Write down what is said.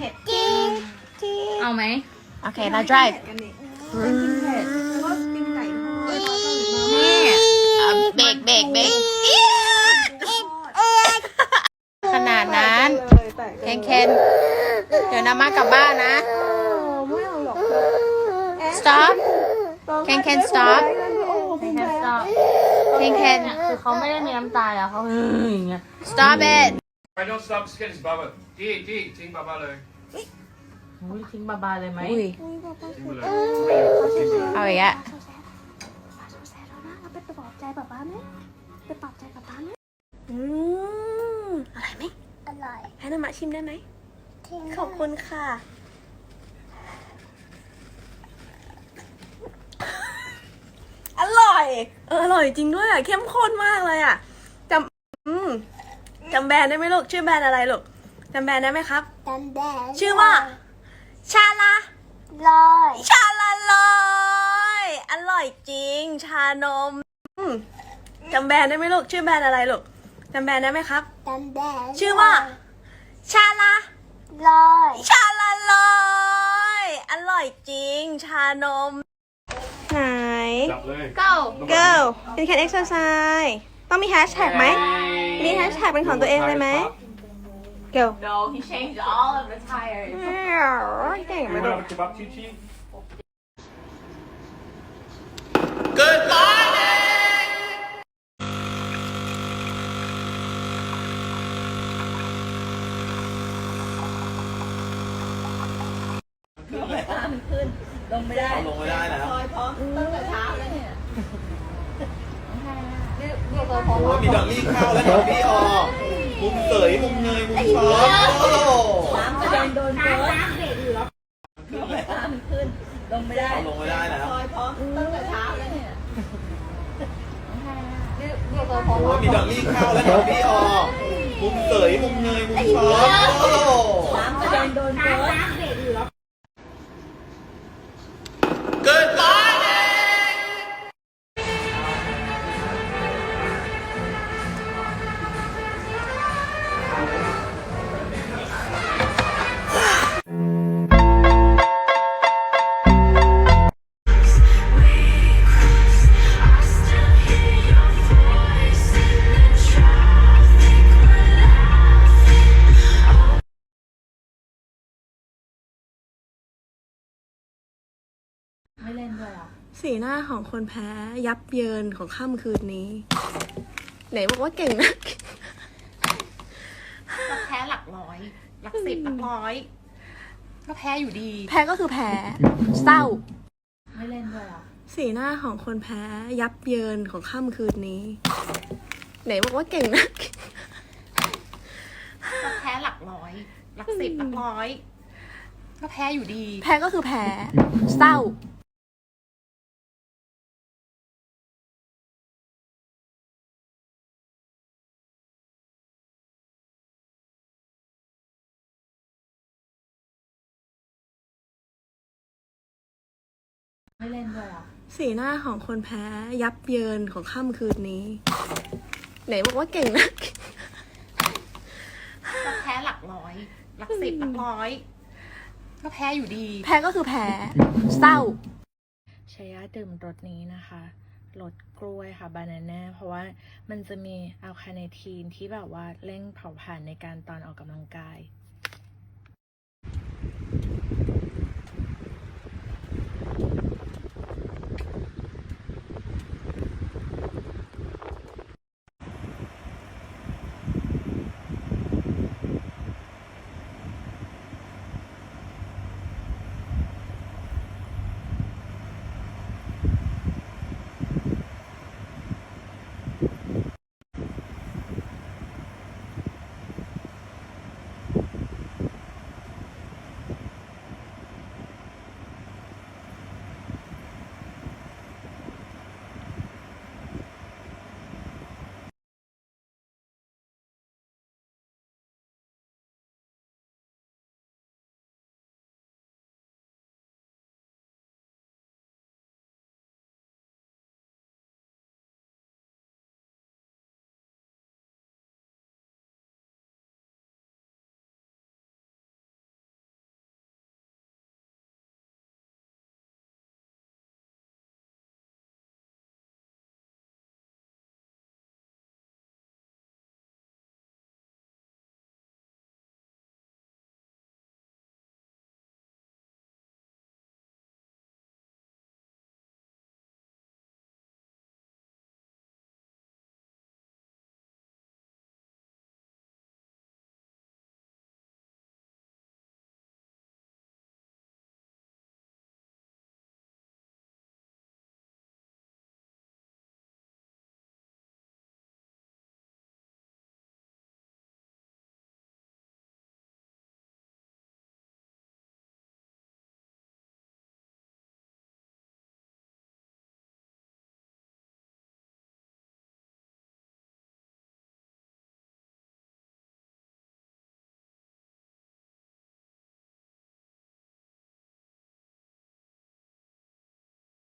ผ็ดจริงจริงเอาไหมโอเค now drive กันนี่กินเผ็ดแล้วก็กินไก่ทอดทอดเกาหลีมานี่อะเบรกเบรกเบรกขนาดนั้นเคนเคนเดี๋ยวน้ำมากลับบ้านนะ ไม่เอาหรอก stop เคนเคน stop ให้แค่ stop เคนเคนคือเขาไม่ได้มีน้ำตาแล้วเขาอย่างเงี้ย stop it I don't stop skin is Baba ที่ที่ทิ้ง Baba เลยอุ้ยทิ้งบาบาเลยไหมอุ้ย ทิ้งไปเลยไม่อยู่ทิ้งไปเลยเอาอีกอะเอาไปปลอบใจป๊าป๊าไหมไปปลอบใจป๊าป๊าไหมอืมอร่อยไหมอร่อยให้น้ำมาชิมได้ไหมขอบคุณค่ะ อร่อย เอออร่อยจริงด้วยอะ เข้มข้นมากเลยอะจำอืม จำแบรนด์ได้ไหมลูก ชื่อแบรนด์อะไรลูกจำแบรนด์ได้ไหมครับ จำได้ชื่อว่า ชาลา ลอยชาลาลอยอร่อยจริง ชานมอืมจำแบรนด์ได้ไหมลูก ชื่อแบรนด์อะไรลูกจำแบรนด์ได้ไหมครับ จำได้ชื่อว่า ชาลา ลอยชาลาลอยอร่อยจริง ชานม ไหน จับเลย go go you can exercise ต้องมีแฮชแท็กไหม มีแฮชแท็กเป็นของตัวเองเลยไหม go no he changed all of the tires เก่งไหมไม่ลูได้กไปบับชิชิลงไม่ได้แล้วโอ้ ยมีดอกลี่เข้าแล้วดอกลี่ออกมุมเสยมุมเงยมุมช้อนโอ้โหน้ำกระเด็นโดนรถลงไม่ได้แล้วโอ้ยมีดอกลี่เข้าแล้วดอกลี่ออกมุมเสยมุมเงยมุมช้อนโอ้โหน้ำกระเด็นโดนรถ ด้วยเหรอสีหน้าของคนแพ้ยับเยินของค่ำคืนนี้ ไหนบอกว่าเก่งนะก็แพ้หลักร้อย หลักสิบหลักร้อย ก็แพ้อยู่ดี แพ้ก็คือแพ้เศร้า ไม่เล่นด้วยเหรอสีหน้าของคนแพ้ยับเยินของค่ำคืนนี้ ไหนบอกว่าเก่งนะก็แพ้หลักร้อย หลักสิบหลักร้อย ก็แพ้อยู่ดี แพ้ก็คือแพ้เศร้า ไม่เล่นด้วยเหรอสีหน้าของคนแพ้ยับเยินของค่ำคืนนี้ ไหนบอกว่าเก่งนะก็แพ้หลักร้อย หลักสิบหลักร้อย ก็แพ้อยู่ดี แพ้ก็คือแพ้ เศร้าชายาดื่มรสนี้นะคะรสกล้วยค่ะบานาน่าเพราะว่ามันจะมีอัลคาเนทีนที่แบบว่าเร่งเผาผลาญในการตอนออกกำลังกาย